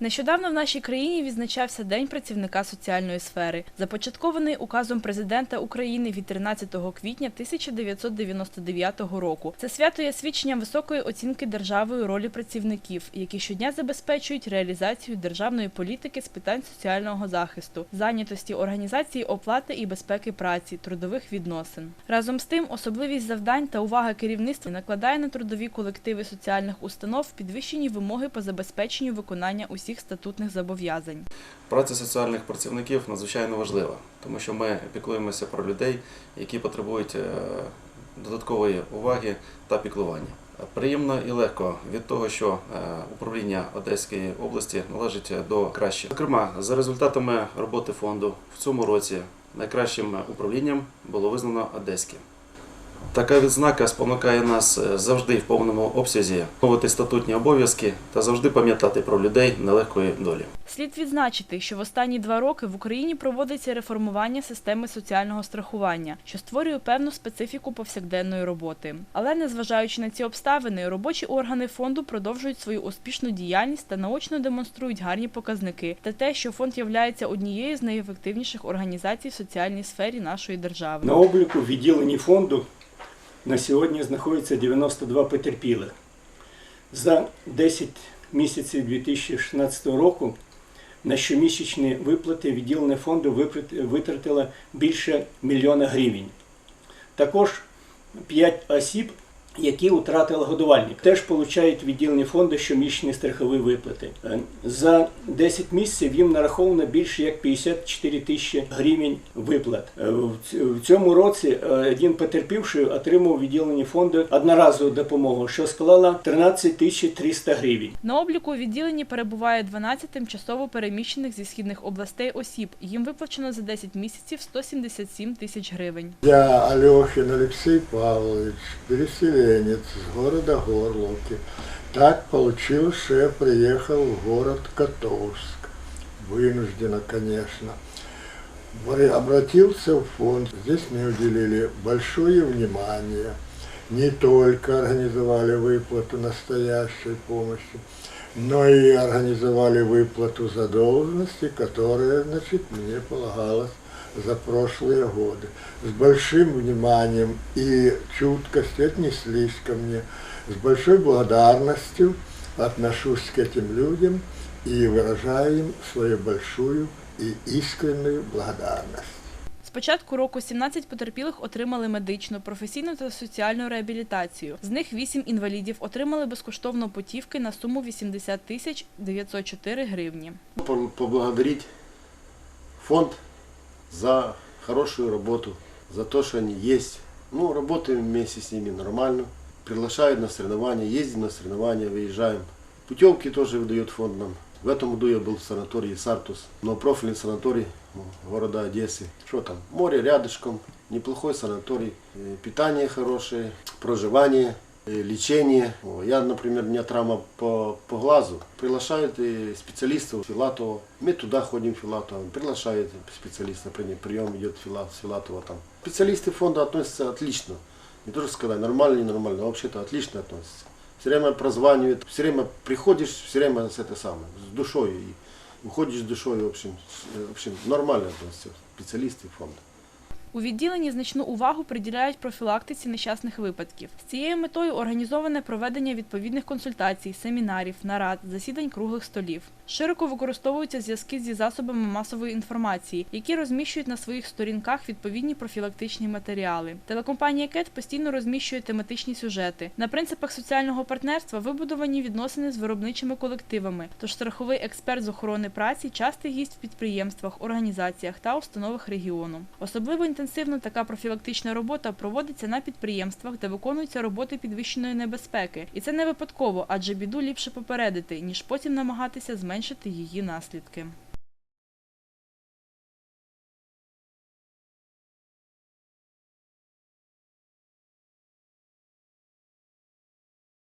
Нещодавно в нашій країні відзначався День працівника соціальної сфери, започаткований указом президента України від 13 квітня 1999 року. Це свято є свідченням високої оцінки державою ролі працівників, які щодня забезпечують реалізацію державної політики з питань соціального захисту, зайнятості організації оплати і безпеки праці, трудових відносин. Разом з тим, особливість завдань та увага керівництва накладає на трудові колективи соціальних установ підвищені вимоги по забезпеченню виконання усіх статутних зобов'язань. Праця соціальних працівників надзвичайно важлива, тому що ми піклуємося про людей, які потребують е, додаткової уваги та піклування. Приємно і легко від того, що е, управління Одеської області належить до кращих. Зокрема, за результатами роботи фонду в цьому році найкращим управлінням було визнано Одеське. Така відзнака спонукає нас е, завжди в повному обсязі виконувати статутні обов'язки та завжди пам'ятати про людей нелегкої долі. Слід відзначити, що в останні два роки в Україні проводиться реформування системи соціального страхування, що створює певну специфіку повсякденної роботи. Але незважаючи на ці обставини, робочі органи фонду продовжують свою успішну діяльність та наочно демонструють гарні показники та те, що фонд являється однією з найефективніших організацій в соціальній сфері нашої держави. На обліку в відділенні фонду на сьогодні знаходиться 92 потерпілих. За 10 місяців 2016 року на щомісячні виплати відділення фонду витратило більше мільйона гривень. Також 5 осіб, які втратили годувальник, теж отримують відділення фонду щомісячні страхові виплати. Е, За 10 місяців їм нараховано більше як 54 тисячі гривень виплат. Е, в цьому році е, один потерпівший отримав відділення фонду одноразову допомогу, що склала 13 тисяч 300 гривень. На обліку у відділенні перебуває 12 тимчасово переміщених зі східних областей осіб. Їм виплачено за 10 місяців 177 тисяч гривень. Я Алехин Алексей Павлович, переселенец с города Горловки. Так получилось, что я приехал в город Котовск. Вынужденно, конечно. Бр- Обратился в фонд. Здесь мне уделили большое внимание. Не только организовали выплату настоящей помощи, но и организовали выплату задолженности, которая, значит, мне полагалось за прошлые годы. С большим вниманием и чуткостью отнеслись ко мне, с большой благодарностью отношусь к этим людям и выражаю им свою большую и искреннюю благодарность. З початку року 17 потерпілих отримали медичну, професійну та соціальну реабілітацію. З них 8 інвалідів отримали безкоштовно путівки на суму 80 тисяч 904 гривні. По- поблагодарить фонд за хорошую работу, за то, что они есть. Ну, работаем вместе с ними нормально. Приглашают на соревнования, ездим на соревнования, выезжаем. Путевки тоже выдает фонд нам. В этом году я был в санатории Сартус, но профильный санаторий ну, города Одессы. Что там? Море рядышком, неплохой санаторий, э, питание хорошее, проживание, э, лечение. О, Я, например, у меня травма по, по глазу. Приглашают э, специалистов Филатова. Мы туда ходим Филатова. Приглашают специалиста, при- прием идет Фила- с Филатова там. Специалисты фонда относятся отлично. Не то, что сказать, нормально, ненормально, а вообще-то отлично относятся. Все время прозванивают, все время приходишь, все время с это самое, с душой. И уходишь с душой, в общем, с- в общем нормально относятся специалисты фонда. У відділенні значну увагу приділяють профілактиці нещасних випадків. З цією метою організоване проведення відповідних консультацій, семінарів, нарад, засідань круглих столів. Широко використовуються зв'язки зі засобами масової інформації, які розміщують на своїх сторінках відповідні профілактичні матеріали. Телекомпанія КЕТ постійно розміщує тематичні сюжети. На принципах соціального партнерства вибудовані відносини з виробничими колективами. Тож страховий експерт з охорони праці частий гість в підприємствах, організаціях та установах регіону. Особливо інтенсивно така профілактична робота проводиться на підприємствах, де виконуються роботи підвищеної небезпеки. І це не випадково, адже біду ліпше попередити, ніж потім намагатися зменшити її наслідки.